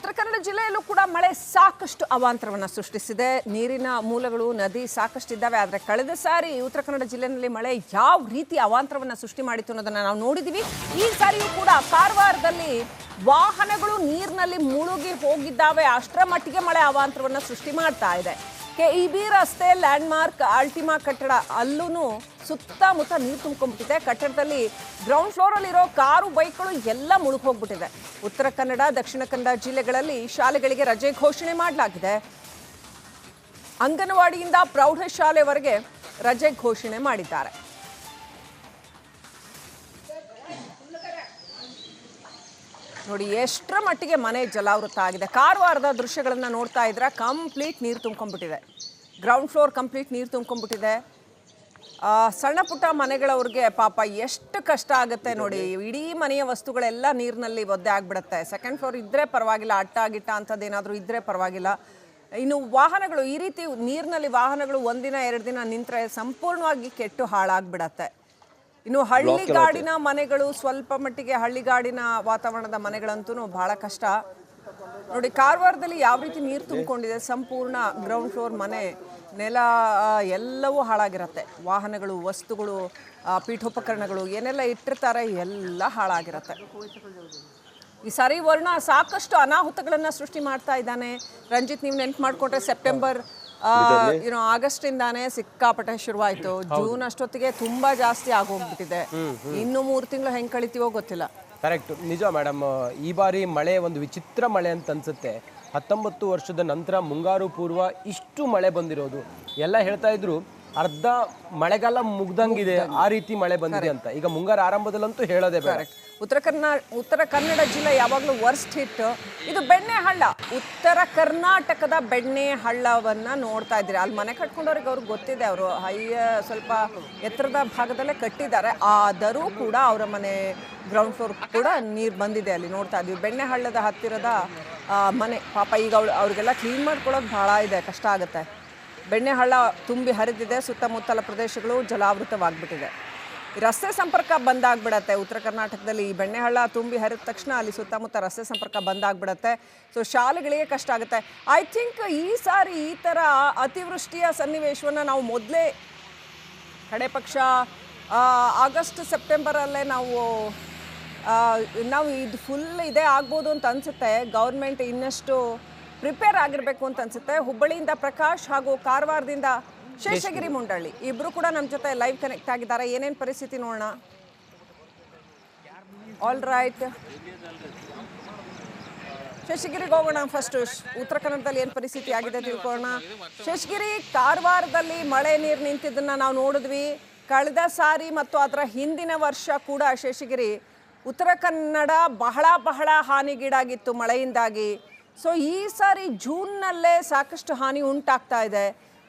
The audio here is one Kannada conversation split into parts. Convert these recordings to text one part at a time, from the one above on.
ಉತ್ತರ ಕನ್ನಡ ಜಿಲ್ಲೆಯಲ್ಲೂ ಕೂಡ ಮಳೆ ಸಾಕಷ್ಟು ಅವಾಂತರವನ್ನು ಸೃಷ್ಟಿಸಿದೆ. ನೀರಿನ ಮೂಲಗಳು, ನದಿ ಸಾಕಷ್ಟು ಇದ್ದಾವೆ ಆದರೆ ಕಳೆದ ಸಾರಿ ಉತ್ತರ ಕನ್ನಡ ಜಿಲ್ಲೆಯಲ್ಲಿ ಮಳೆ ಯಾವ ರೀತಿ ಅವಾಂತರವನ್ನು ಸೃಷ್ಟಿ ಮಾಡಿತ್ತು ಅನ್ನೋದನ್ನು ನಾವು ನೋಡಿದ್ದೀವಿ ಈ ಸಾರಿಯೂ ಕೂಡ ಕಾರವಾರದಲ್ಲಿ ವಾಹನಗಳು ನೀರಿನಲ್ಲಿ ಮುಳುಗಿ ಹೋಗಿದ್ದಾವೆ. ಅಷ್ಟರ ಮಟ್ಟಿಗೆ ಮಳೆ ಅವಾಂತರವನ್ನು ಸೃಷ್ಟಿ ಮಾಡ್ತಾ ಇದೆ. ಕೆ ಇ ಬಿ ರಸ್ತೆ ಲ್ಯಾಂಡ್ಮಾರ್ಕ್ ಅಲ್ಟಿಮಾ ಕಟ್ಟಡ ಅಲ್ಲೂ ಸುತ್ತಮುತ್ತ ನೀರು ತುಂಬ್ಕೊಂಡ್ಬಿಟ್ಟಿದೆ. ಕಟ್ಟಡದಲ್ಲಿ ಗ್ರೌಂಡ್ ಫ್ಲೋರಲ್ಲಿರೋ ಕಾರು, ಬೈಕ್ಗಳು ಎಲ್ಲ ಮುಳುಗ್ ಹೋಗ್ಬಿಟ್ಟಿದೆ. ಉತ್ತರ ಕನ್ನಡ, ದಕ್ಷಿಣ ಕನ್ನಡ ಜಿಲ್ಲೆಗಳಲ್ಲಿ ಶಾಲೆಗಳಿಗೆ ರಜೆ ಘೋಷಣೆ ಮಾಡಲಾಗಿದೆ. ಅಂಗನವಾಡಿಯಿಂದ ಪ್ರೌಢಶಾಲೆವರೆಗೆ ರಜೆ ಘೋಷಣೆ ಮಾಡಿದ್ದಾರೆ. ನೋಡಿ, ಎಷ್ಟರ ಮಟ್ಟಿಗೆ ಮನೆ ಜಲಾವೃತ ಆಗಿದೆ. ಕಾರವಾರದ ದೃಶ್ಯಗಳನ್ನು ನೋಡ್ತಾ ಇದ್ರೆ ಕಂಪ್ಲೀಟ್ ನೀರು ತುಂಬ್ಕೊಂಡ್ಬಿಟ್ಟಿದೆ. ಗ್ರೌಂಡ್ ಫ್ಲೋರ್ ಕಂಪ್ಲೀಟ್ ನೀರು ತುಂಬ್ಕೊಂಡ್ಬಿಟ್ಟಿದೆ. ಸಣ್ಣ ಪುಟ್ಟ ಮನೆಗಳವ್ರಿಗೆ ಪಾಪ ಎಷ್ಟು ಕಷ್ಟ ಆಗುತ್ತೆ ನೋಡಿ. ಇಡೀ ಮನೆಯ ವಸ್ತುಗಳೆಲ್ಲ ನೀರಿನಲ್ಲಿ ಒದ್ದೆ ಆಗಿಬಿಡುತ್ತೆ. ಸೆಕೆಂಡ್ ಫ್ಲೋರ್ ಇದ್ರೆ ಪರವಾಗಿಲ್ಲ ಅಟ್ಟ ಗಿಟ್ಟ ಅಂಥದ್ದೇನಾದರೂ ಇದ್ರೆ ಪರವಾಗಿಲ್ಲ. ಇನ್ನು ವಾಹನಗಳು ಈ ರೀತಿ ನೀರಿನಲ್ಲಿ ವಾಹನಗಳು ಒಂದಿನ ಎರಡು ದಿನ ನಿಂತರೆ ಸಂಪೂರ್ಣವಾಗಿ ಕೆಟ್ಟು ಹಾಳಾಗ್ಬಿಡತ್ತೆ. ಇನ್ನು ಹಳ್ಳಿಗಾಡಿನ ಮನೆಗಳು ಸ್ವಲ್ಪ ಮಟ್ಟಿಗೆ ಹಳ್ಳಿಗಾಡಿನ ವಾತಾವರಣದ ಮನೆಗಳಂತೂ ಬಹಳ ಕಷ್ಟ. ನೋಡಿ ಕಾರವಾರದಲ್ಲಿ ಯಾವ ರೀತಿ ನೀರು ತುಂಬಿಕೊಂಡಿದೆ ಸಂಪೂರ್ಣ ಗ್ರೌಂಡ್ ಫ್ಲೋರ್ ಮನೆ ನೆಲ ಎಲ್ಲವೂ ಹಾಳಾಗಿರುತ್ತೆ. ವಾಹನಗಳು ವಸ್ತುಗಳು ಪೀಠೋಪಕರಣಗಳು ಏನೆಲ್ಲ ಇಟ್ಟಿರ್ತಾರೆ ಎಲ್ಲ ಹಾಳಾಗಿರುತ್ತೆ. ಈ ಸಾರಿ ವರ್ಣ ಸಾಕಷ್ಟು ಅನಾಹುತಗಳನ್ನ ಸೃಷ್ಟಿ ಮಾಡ್ತಾ ಇದ್ದಾನೆ. ರಂಜಿತ್ ನೀವು ನೆನ್ಪು ಮಾಡ್ಕೊಟ್ರೆ ಸೆಪ್ಟೆಂಬರ್ ಏನೋ ಆಗಸ್ಟ್ ಇಂದಾನೆ ಸಿಕ್ಕಾಪಟ್ಟೆ ಶುರುವಾಯ್ತು. ಜೂನ್ ಅಷ್ಟೊತ್ತಿಗೆ ತುಂಬಾ ಜಾಸ್ತಿ ಆಗೋಗ್ಬಿಟ್ಟಿದೆ. ಇನ್ನು ಮೂರು ತಿಂಗಳು ಹೆಂಗ್ ಕಳಿತೀವೋ ಗೊತ್ತಿಲ್ಲ. ಕರೆಕ್ಟ್ ನಿಜ ಮೇಡಮ್ ಈ ಬಾರಿ ಮಳೆ ಒಂದು ವಿಚಿತ್ರ ಮಳೆ ಅಂತ ಅನ್ಸುತ್ತೆ. ಹತ್ತೊಂಬತ್ತು ವರ್ಷದ ನಂತರ ಮುಂಗಾರು ಪೂರ್ವ ಇಷ್ಟು ಮಳೆ ಬಂದಿರೋದು. ಎಲ್ಲ ಹೇಳ್ತಾ ಇದ್ರು ಅರ್ಧ ಮಳೆಗಾಲ ಮುಗ್ದಂಗಿದೆ ಆ ರೀತಿ ಮಳೆ ಬಂದಿದೆ ಅಂತ. ಈಗ ಮುಂಗಾರು ಆರಂಭದಲ್ಲಂತೂ ಹೇಳೋದೇ ಬೇಡ. ಉತ್ತರ ಕರ್ನಾ, ಉತ್ತರ ಕನ್ನಡ ಜಿಲ್ಲೆ ಯಾವಾಗಲೂ ವರ್ಸ್ಟ್ ಹಿಟ್ ಇದು ಬೆಣ್ಣೆ ಹಳ್ಳ. ಉತ್ತರ ಕರ್ನಾಟಕದ ಬೆಣ್ಣೆ ಹಳ್ಳವನ್ನು ನೋಡ್ತಾ ಇದ್ದೀರಿ. ಅಲ್ಲಿ ಮನೆ ಕಟ್ಕೊಂಡವ್ರಿಗೆ ಅವ್ರಿಗೆ ಗೊತ್ತಿದೆ ಅವರು. ಹೈಯ ಸ್ವಲ್ಪ ಎತ್ತರದ ಭಾಗದಲ್ಲೇ ಕಟ್ಟಿದ್ದಾರೆ. ಆದರೂ ಕೂಡ ಅವರ ಮನೆ ಗ್ರೌಂಡ್ ಫ್ಲೋರ್ ಕೂಡ ನೀರು ಬಂದಿದೆ ಅಲ್ಲಿ ನೋಡ್ತಾ ಇದ್ದೀವಿ. ಬೆಣ್ಣೆ ಹಳ್ಳದ ಹತ್ತಿರದ ಮನೆ. ಪಾಪ ಈಗ ಅವ್ಳು, ಅವ್ರಿಗೆಲ್ಲ ಕ್ಲೀನ್ ಮಾಡ್ಕೊಳ್ಳೋದು ಭಾಳ ಇದೆ. ಕಷ್ಟ ಆಗುತ್ತೆ. ಬೆಣ್ಣೆ ಹಳ್ಳ ತುಂಬಿ ಹರಿದಿದೆ. ಸುತ್ತಮುತ್ತಲ ಪ್ರದೇಶಗಳು ಜಲಾವೃತವಾಗ್ಬಿಟ್ಟಿದೆ. ರಸ್ತೆ ಸಂಪರ್ಕ ಬಂದಾಗ್ಬಿಡತ್ತೆ. ಉತ್ತರ ಕರ್ನಾಟಕದಲ್ಲಿ ಈ ಬೆಣ್ಣೆಹಳ್ಳ ತುಂಬಿ ಹರಿದ ತಕ್ಷಣ ಅಲ್ಲಿ ಸುತ್ತಮುತ್ತ ರಸ್ತೆ ಸಂಪರ್ಕ ಬಂದಾಗ್ಬಿಡತ್ತೆ. ಸೊ ಶಾಲೆಗಳಿಗೆ ಕಷ್ಟ ಆಗುತ್ತೆ. ಐ ಥಿಂಕ್ ಈ ಸಾರಿ ಈ ಥರ ಅತಿವೃಷ್ಟಿಯ ಸನ್ನಿವೇಶವನ್ನು ನಾವು ಮೊದಲೇ ಕಡೆ ಪಕ್ಷ ಆಗಸ್ಟ್, ಸೆಪ್ಟೆಂಬರಲ್ಲೇ ನಾವು ನಾವು ಇದು ಫುಲ್ ಇದೇ ಆಗ್ಬೋದು ಅಂತ ಅನಿಸುತ್ತೆ. ಗೌರ್ಮೆಂಟ್ ಇನ್ನಷ್ಟು ಪ್ರಿಪೇರ್ ಆಗಿರಬೇಕು ಅಂತ ಅನಿಸುತ್ತೆ. ಹುಬ್ಬಳ್ಳಿಯಿಂದ ಪ್ರಕಾಶ್ ಹಾಗೂ ಕಾರವಾರದಿಂದ ಶೇಷಗಿರಿ ಮುಂಡಳ್ಳಿ. ಇಬ್ರು ಕೂಡ ನಮ್ಮ ಜೊತೆ ಲೈವ್ ಕನೆಕ್ಟ್ ಆಗಿದ್ದಾರೆ. ಏನೇನು ಪರಿಸ್ಥಿತಿ ನೋಡೋಣ? ಆಲ್ ರೈಟ್ ಶೇಷಗಿರಿಗೆ ಹೋಗೋಣ ಫಸ್ಟ್ ಉತ್ತರ ಕನ್ನಡದಲ್ಲಿ ಏನು ಪರಿಸ್ಥಿತಿ ಆಗಿದೆ ತಿಳ್ಕೊಳ್ಳೋಣ. ಶೇಷಗಿರಿ ಕಾರವಾರದಲ್ಲಿ ಮಳೆ ನೀರು ನಿಂತಿದ್ದನ್ನ ನಾವು ನೋಡಿದ್ವಿ. ಕಳೆದ ಸಾರಿ ಮತ್ತು ಅದರ ಹಿಂದಿನ ವರ್ಷ ಕೂಡ ಶೇಷಗಿರಿ ಉತ್ತರ ಕನ್ನಡ ಬಹಳ ಬಹಳ ಹಾನಿಗೀಡಾಗಿತ್ತು ಮಳೆಯಿಂದಾಗಿ. ಸೊ ಈ ಸಾರಿ ಜೂನ್ನಲ್ಲೇ ಸಾಕಷ್ಟು ಹಾನಿ ಉಂಟಾಗ್ತಾ ಇದೆ.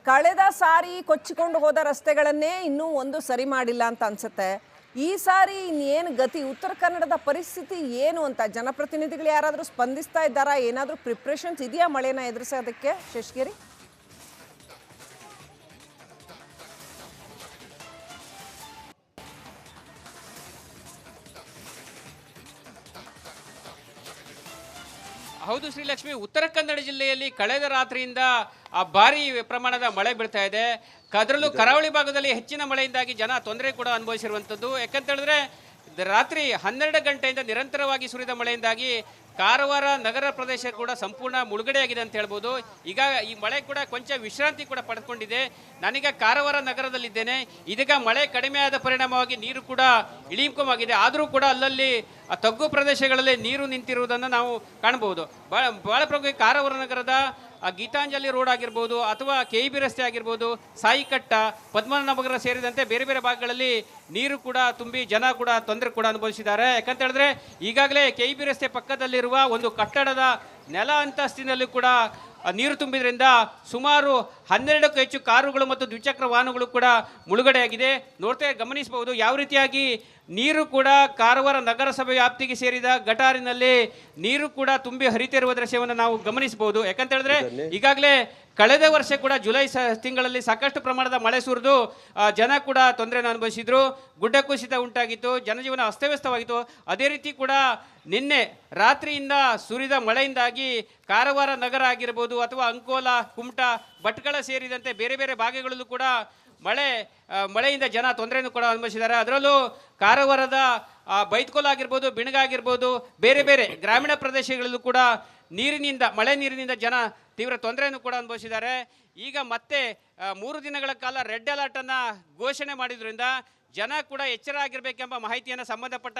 ಕಳೆದ ಸಾರಿ ಕೊಚ್ಚಿಕೊಂಡು ಹೋದ ರಸ್ತೆಗಳನ್ನೇ ಇನ್ನೂ ಒಂದು ಸರಿ ಮಾಡಿಲ್ಲ ಅಂತ ಅನ್ಸುತ್ತೆ. ಈ ಸಾರಿ ಇನ್ನೇನು ಗತಿ? ಉತ್ತರ ಕನ್ನಡದ ಪರಿಸ್ಥಿತಿ ಏನು ಅಂತ ಜನಪ್ರತಿನಿಧಿಗಳು ಯಾರಾದರೂ ಸ್ಪಂದಿಸ್ತಾ ಇದ್ದಾರಾ? ಏನಾದರೂ ಪ್ರಿಪ್ರೇಷನ್ಸ್ ಇದೆಯಾ ಮಳೆನ ಎದುರಿಸೋದಕ್ಕೆ? ಶೇಷಗಿರಿ? ಹೌದು ಶ್ರೀಲಕ್ಷ್ಮಿ. ಉತ್ತರ ಕನ್ನಡ ಜಿಲ್ಲೆಯಲ್ಲಿ ಕಳೆದ ರಾತ್ರಿಯಿಂದ ಆ ಭಾರಿ ಪ್ರಮಾಣದ ಮಳೆ ಬೀಳ್ತಾ ಇದೆ. ಅದರಲ್ಲೂ ಕರಾವಳಿ ಭಾಗದಲ್ಲಿ ಹೆಚ್ಚಿನ ಮಳೆಯಿಂದಾಗಿ ಜನ ತೊಂದರೆ ಕೂಡ ಅನುಭವಿಸಿರುವಂಥದ್ದು. ಯಾಕಂತ ಹೇಳಿದ್ರೆ ರಾತ್ರಿ ಹನ್ನೆರಡು ಗಂಟೆಯಿಂದ ನಿರಂತರವಾಗಿ ಸುರಿದ ಮಳೆಯಿಂದಾಗಿ ಕಾರವಾರ ನಗರ ಪ್ರದೇಶ ಕೂಡ ಸಂಪೂರ್ಣ ಮುಳುಗಡೆಯಾಗಿದೆ ಅಂತ ಹೇಳ್ಬೋದು. ಈಗ ಈ ಮಳೆ ಕೂಡ ಕೊಂಚ ವಿಶ್ರಾಂತಿ ಕೂಡ ಪಡೆದುಕೊಂಡಿದೆ ನಾನೀಗ ಕಾರವಾರ ನಗರದಲ್ಲಿದ್ದೇನೆ. ಇದೀಗ ಮಳೆ ಕಡಿಮೆ ಆದ ಪರಿಣಾಮವಾಗಿ ನೀರು ಕೂಡ ಇಳಿಮುಖವಾಗಿದೆ. ಆದರೂ ಕೂಡ ಅಲ್ಲಲ್ಲಿ ಆ ತಗ್ಗು ಪ್ರದೇಶಗಳಲ್ಲಿ ನೀರು ನಿಂತಿರುವುದನ್ನು ನಾವು ಕಾಣಬಹುದು. ಬಹಳ ಬಹಳ ಪ್ರಮುಖ ಕಾರವಾರ ನಗರದ, ಆ ಗೀತಾಂಜಲಿ ರೋಡ್ ಆಗಿರ್ಬೋದು ಅಥವಾ ಕೆ ಬಿ ರಸ್ತೆ ಆಗಿರ್ಬೋದು, ಸಾಯಿಕಟ್ಟ ಪದ್ಮನಾಭನಗರ ಸೇರಿದಂತೆ ಬೇರೆ ಬೇರೆ ಭಾಗಗಳಲ್ಲಿ ನೀರು ಕೂಡ ತುಂಬಿ ಜನ ಕೂಡ ತೊಂದರೆ ಕೂಡ ಅನುಭವಿಸಿದ್ದಾರೆ. ಯಾಕಂತ ಹೇಳಿದ್ರೆ ಈಗಾಗಲೇ ಕೆ ಬಿ ರಸ್ತೆ ಪಕ್ಕದಲ್ಲಿರುವ ಒಂದು ಕಟ್ಟಡದ ನೆಲ ಅಂತಸ್ತಿನಲ್ಲಿ ಕೂಡ ನೀರು ತುಂಬಿದ್ರಿಂದ ಸುಮಾರು ಹನ್ನೆರಡಕ್ಕೂ ಹೆಚ್ಚು ಕಾರುಗಳು ಮತ್ತು ದ್ವಿಚಕ್ರ ವಾಹನಗಳು ಕೂಡ ಮುಳುಗಡೆಯಾಗಿದೆ. ನೋಡ್ತಾ ಗಮನಿಸಬಹುದು ಯಾವ ರೀತಿಯಾಗಿ ನೀರು ಕೂಡ ಕಾರವಾರ ನಗರಸಭೆ ವ್ಯಾಪ್ತಿಗೆ ಸೇರಿದ ಗಟಾರಿನಲ್ಲಿ ನೀರು ಕೂಡ ತುಂಬಿ ಹರಿತಿರುವ ದೃಶ್ಯವನ್ನು ನಾವು ಗಮನಿಸಬಹುದು. ಯಾಕಂತ ಹೇಳಿದ್ರೆ ಈಗಾಗಲೇ ಕಳೆದ ವರ್ಷ ಕೂಡ ಜುಲೈ ತಿಂಗಳಲ್ಲಿ ಸಾಕಷ್ಟು ಪ್ರಮಾಣದ ಮಳೆ ಸುರಿದು ಜನ ಕೂಡ ತೊಂದರೆಯನ್ನು ಅನುಭವಿಸಿದ್ರು. ಗುಡ್ಡ ಕುಸಿತ ಉಂಟಾಗಿತ್ತು, ಜನಜೀವನ ಅಸ್ತವ್ಯಸ್ತವಾಗಿತ್ತು. ಅದೇ ರೀತಿ ಕೂಡ ನಿನ್ನೆ ರಾತ್ರಿಯಿಂದ ಸುರಿದ ಮಳೆಯಿಂದಾಗಿ ಕಾರವಾರ ನಗರ ಆಗಿರ್ಬೋದು ಅಥವಾ ಅಂಕೋಲ, ಕುಮಟಾ, ಭಟ್ಕಳ ಸೇರಿದಂತೆ ಬೇರೆ ಬೇರೆ ಭಾಗಗಳಲ್ಲೂ ಕೂಡ ಮಳೆ ಮಳೆಯಿಂದ ಜನ ತೊಂದರೆಯನ್ನು ಕೂಡ ಅನುಭವಿಸಿದ್ದಾರೆ. ಅದರಲ್ಲೂ ಕಾರವಾರದ ಬೈತ್ಕೋಲ್ ಆಗಿರ್ಬೋದು, ಬಿಣಗ ಆಗಿರ್ಬೋದು, ಬೇರೆ ಬೇರೆ ಗ್ರಾಮೀಣ ಪ್ರದೇಶಗಳಲ್ಲೂ ಕೂಡ ನೀರಿನಿಂದ, ಮಳೆ ನೀರಿನಿಂದ ಜನ ತೀವ್ರ ತೊಂದರೆಯನ್ನು ಕೂಡ ಅನುಭವಿಸಿದ್ದಾರೆ. ಈಗ ಮತ್ತೆ ಮೂರು ದಿನಗಳ ಕಾಲ ರೆಡ್ ಅಲರ್ಟನ್ನು ಘೋಷಣೆ ಮಾಡಿದ್ರಿಂದ ಜನ ಕೂಡ ಎಚ್ಚರ ಆಗಿರಬೇಕೆಂಬ ಮಾಹಿತಿಯನ್ನು ಸಂಬಂಧಪಟ್ಟ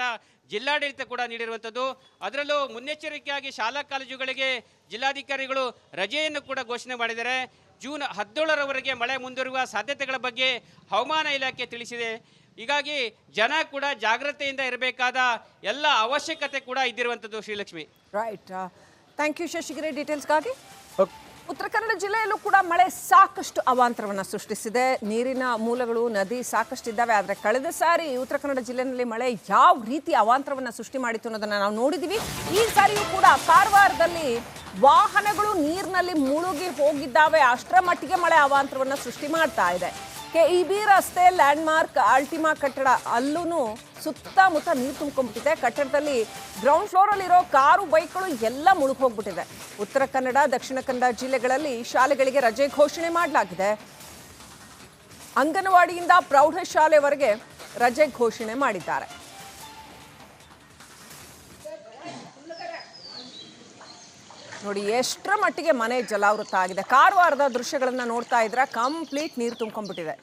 ಜಿಲ್ಲಾಡಳಿತ ಕೂಡ ನೀಡಿರುವಂಥದ್ದು. ಅದರಲ್ಲೂ ಮುನ್ನೆಚ್ಚರಿಕೆಯಾಗಿ ಶಾಲಾ ಕಾಲೇಜುಗಳಿಗೆ ಜಿಲ್ಲಾಧಿಕಾರಿಗಳು ರಜೆಯನ್ನು ಕೂಡ ಘೋಷಣೆ ಮಾಡಿದ್ದಾರೆ. ಜೂನ್ ಹದಿನೇಳರವರೆಗೆ ಮಳೆ ಮುಂದುವರಿಯುವ ಸಾಧ್ಯತೆಗಳ ಬಗ್ಗೆ ಹವಾಮಾನ ಇಲಾಖೆ ತಿಳಿಸಿದೆ. ಹೀಗಾಗಿ ಜನ ಕೂಡ ಜಾಗ್ರತೆಯಿಂದ ಇರಬೇಕಾದ ಎಲ್ಲ ಅವಶ್ಯಕತೆ ಕೂಡ ಇದ್ದಿರುವಂಥದ್ದು Srilakshmi. Right thank you Shashigiri. ಡೀಟೇಲ್ಸ್ಗಾಗಿ ಓಕ್- ಉತ್ತರ ಕನ್ನಡ ಜಿಲ್ಲೆಯಲ್ಲೂ ಕೂಡ ಮಳೆ ಸಾಕಷ್ಟು ಅವಾಂತರವನ್ನು ಸೃಷ್ಟಿಸಿದೆ. ನೀರಿನ ಮೂಲಗಳು, ನದಿ ಸಾಕಷ್ಟು ಇದ್ದಾವೆ ಆದರೆ ಕಳೆದ ಸಾರಿ ಉತ್ತರ ಕನ್ನಡ ಜಿಲ್ಲೆಯಲ್ಲಿ ಮಳೆ ಯಾವ ರೀತಿ ಅವಾಂತರವನ್ನು ಸೃಷ್ಟಿ ಮಾಡಿತ್ತು ಅನ್ನೋದನ್ನು ನಾವು ನೋಡಿದ್ದೀವಿ ಈ ಸಾರಿಯೂ ಕೂಡ ಕಾರವಾರದಲ್ಲಿ ವಾಹನಗಳು ನೀರಿನಲ್ಲಿ ಮುಳುಗಿ ಹೋಗಿದ್ದಾವೆ. ಅಷ್ಟರ ಮಟ್ಟಿಗೆ ಮಳೆ ಅವಾಂತರವನ್ನು ಸೃಷ್ಟಿ ಮಾಡ್ತಾ ಇದೆ. ಕೆ ಇ ಬಿ ರಸ್ತೆ, ಲ್ಯಾಂಡ್ಮಾರ್ಕ್, ಆಲ್ಟಿಮಾ ಕಟ್ಟಡ ಅಲ್ಲೂ ಸುತ್ತಮುತ್ತ ನೀರು ತುಂಬಿಕೊಂಡ್ಬಿಟ್ಟಿದೆ ಕಟ್ಟಡದಲ್ಲಿ ಗ್ರೌಂಡ್ ಫ್ಲೋರಲ್ಲಿರೋ ಕಾರು, ಬೈಕ್ಗಳು ಎಲ್ಲ ಮುಳುಗ್ ಹೋಗ್ಬಿಟ್ಟಿದೆ ಉತ್ತರ ಕನ್ನಡ, ದಕ್ಷಿಣ ಕನ್ನಡ ಜಿಲ್ಲೆಗಳಲ್ಲಿ ಶಾಲೆಗಳಿಗೆ ರಜೆ ಘೋಷಣೆ ಮಾಡಲಾಗಿದೆ. ಅಂಗನವಾಡಿಯಿಂದ ಪ್ರೌಢಶಾಲೆವರೆಗೆ ರಜೆ ಘೋಷಣೆ ಮಾಡಿದ್ದಾರೆ. ನೋಡಿ, ಎಷ್ಟರ ಮಟ್ಟಿಗೆ ಮನೆ ಜಲಾವೃತ ಆಗಿದೆ. ಕಾರವಾರದ ದೃಶ್ಯಗಳನ್ನು ನೋಡ್ತಾ ಇದ್ರೆ ಕಂಪ್ಲೀಟ್ ನೀರು ತುಂಬ್ಕೊಂಡ್ಬಿಟ್ಟಿದೆ.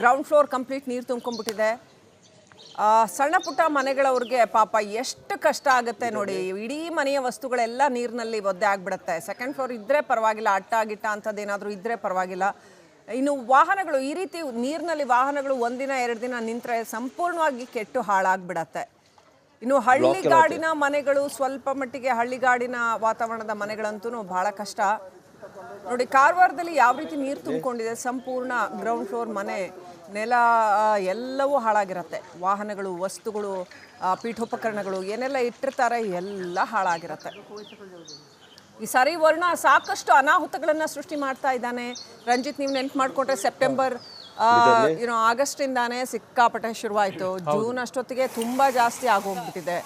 ಗ್ರೌಂಡ್ ಫ್ಲೋರ್ ಕಂಪ್ಲೀಟ್ ನೀರು ತುಂಬ್ಕೊಂಡ್ಬಿಟ್ಟಿದೆ. ಸಣ್ಣ ಪುಟ್ಟ ಮನೆಗಳವ್ರಿಗೆ ಪಾಪ ಎಷ್ಟು ಕಷ್ಟ ಆಗುತ್ತೆ ನೋಡಿ ಇಡೀ ಮನೆಯ ವಸ್ತುಗಳೆಲ್ಲ ನೀರಿನಲ್ಲಿ ಒದ್ದೆ ಆಗ್ಬಿಡುತ್ತೆ. ಸೆಕೆಂಡ್ ಫ್ಲೋರ್ ಇದ್ದರೆ ಪರವಾಗಿಲ್ಲ ಅಟ್ಟ ಗಿಟ್ಟ ಅಂಥದ್ದು ಏನಾದರೂ ಇದ್ದರೆ ಪರವಾಗಿಲ್ಲ. ಇನ್ನು ವಾಹನಗಳು ಈ ರೀತಿ ನೀರಿನಲ್ಲಿ ವಾಹನಗಳು ಒಂದಿನ ಎರಡು ದಿನ ನಿಂತರೆ ಸಂಪೂರ್ಣವಾಗಿ ಕೆಟ್ಟು ಹಾಳಾಗ್ಬಿಡತ್ತೆ. ಇನ್ನು ಹಳ್ಳಿಗಾಡಿನ ಮನೆಗಳು ಸ್ವಲ್ಪ ಮಟ್ಟಿಗೆ ಹಳ್ಳಿಗಾಡಿನ ವಾತಾವರಣದ ಮನೆಗಳಂತೂ ಬಹಳ ಕಷ್ಟ. ನೋಡಿ ಕಾರವಾರದಲ್ಲಿ ಯಾವ ರೀತಿ ನೀರು ತುಂಬಿಕೊಂಡಿದೆ ಸಂಪೂರ್ಣ ಗ್ರೌಂಡ್ ಫ್ಲೋರ್ ಮನೆ. ನೆಲ ಎಲ್ಲವೂ ಹಾಳಾಗಿರುತ್ತೆ. ವಾಹನಗಳು ವಸ್ತುಗಳು ಪೀಠೋಪಕರಣಗಳು ಏನೆಲ್ಲ ಇಟ್ಟಿರ್ತಾರೆ ಎಲ್ಲ ಹಾಳಾಗಿರುತ್ತೆ. ಈ ಸರಿ ವರ್ಣ ಸಾಕಷ್ಟು ಅನಾಹುತಗಳನ್ನು ಸೃಷ್ಟಿ ಮಾಡ್ತಾ ಇದ್ದಾನೆ. ರಂಜಿತ್ ನೀವು ನೆನ್ಪು ಮಾಡಿಕೊಟ್ರೆ ಸೆಪ್ಟೆಂಬರ್ ಏನೋ ಆಗಸ್ಟಿಂದಾನೇ ಸಿಕ್ಕಾಪಟ್ಟೆ ಶುರುವಾಯ್ತು. ಜೂನ್ ಅಷ್ಟೊತ್ತಿಗೆ ತುಂಬಾ ಜಾಸ್ತಿ ಆಗೋಗ್ಬಿಟ್ಟಿದೆ.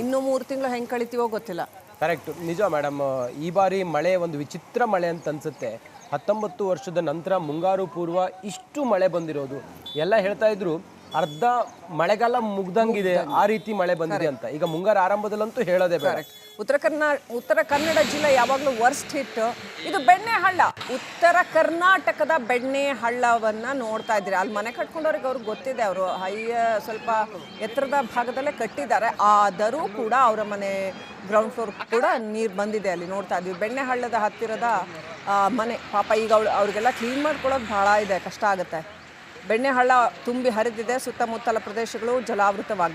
ಇನ್ನು ಮೂರು ತಿಂಗಳು ಹೆಂಗ್ ಕಳಿತೀವೋ ಗೊತ್ತಿಲ್ಲ. ಕರೆಕ್ಟ್. ನಿಜ ಮೇಡಮ್ ಈ ಬಾರಿ ಮಳೆ ಒಂದು ವಿಚಿತ್ರ ಮಳೆ ಅಂತ ಅನ್ಸುತ್ತೆ. ಹತ್ತೊಂಬತ್ತು ವರ್ಷದ ನಂತರ ಮುಂಗಾರು ಪೂರ್ವ ಇಷ್ಟು ಮಳೆ ಬಂದಿರೋದು. ಎಲ್ಲ ಹೇಳ್ತಾ ಇದ್ರು ಅರ್ಧ ಮಳೆಗಾಲ ಮುಗ್ದಂಗಿದೆ ಆ ರೀತಿ ಮಳೆ ಬಂದಿದೆ ಅಂತ. ಈಗ ಮುಂಗಾರು ಆರಂಭದಲ್ಲಂತೂ ಹೇಳೋದೇ ಬೇಡ. ಉತ್ತರ ಕರ್ನಾ ಉತ್ತರ ಕನ್ನಡ ಜಿಲ್ಲೆ ಯಾವಾಗಲೂ ವರ್ಸ್ಟ್ ಹಿಟ್ ಇದು ಬೆಣ್ಣೆ ಹಳ್ಳ ಉತ್ತರ ಕರ್ನಾಟಕದ ಬೆಣ್ಣೆ ಹಳ್ಳವನ್ನು ನೋಡ್ತಾ ಇದ್ದೀರಿ. ಅಲ್ಲಿ ಮನೆ ಕಟ್ಕೊಂಡವ್ರಿಗೆ ಅವ್ರಿಗೆ ಗೊತ್ತಿದೆ ಅವರು ಹೈಯ ಸ್ವಲ್ಪ ಎತ್ತರದ ಭಾಗದಲ್ಲೇ ಕಟ್ಟಿದ್ದಾರೆ. ಆದರೂ ಕೂಡ ಅವರ ಮನೆ ಗ್ರೌಂಡ್ ಫ್ಲೋರ್ ಕೂಡ ನೀರು ಬಂದಿದೆ ಅಲ್ಲಿ ನೋಡ್ತಾ ಇದ್ದೀವಿ. ಬೆಣ್ಣೆ ಹಳ್ಳದ ಹತ್ತಿರದ ಮನೆ. ಪಾಪ ಈಗ ಅವಳು ಅವ್ರಿಗೆಲ್ಲ ಕ್ಲೀನ್ ಮಾಡ್ಕೊಳ್ಳೋದು ಭಾಳ ಇದೆ, ಕಷ್ಟ ಆಗುತ್ತೆ. ಬೆಣ್ಣೆ ಹಳ್ಳ ತುಂಬಿ ಹರಿದಿದೆ, ಸುತ್ತಮುತ್ತಲ ಪ್ರದೇಶಗಳು ಜಲಾವೃತವಾಗ್ಬಿಟ್ಟಿದೆ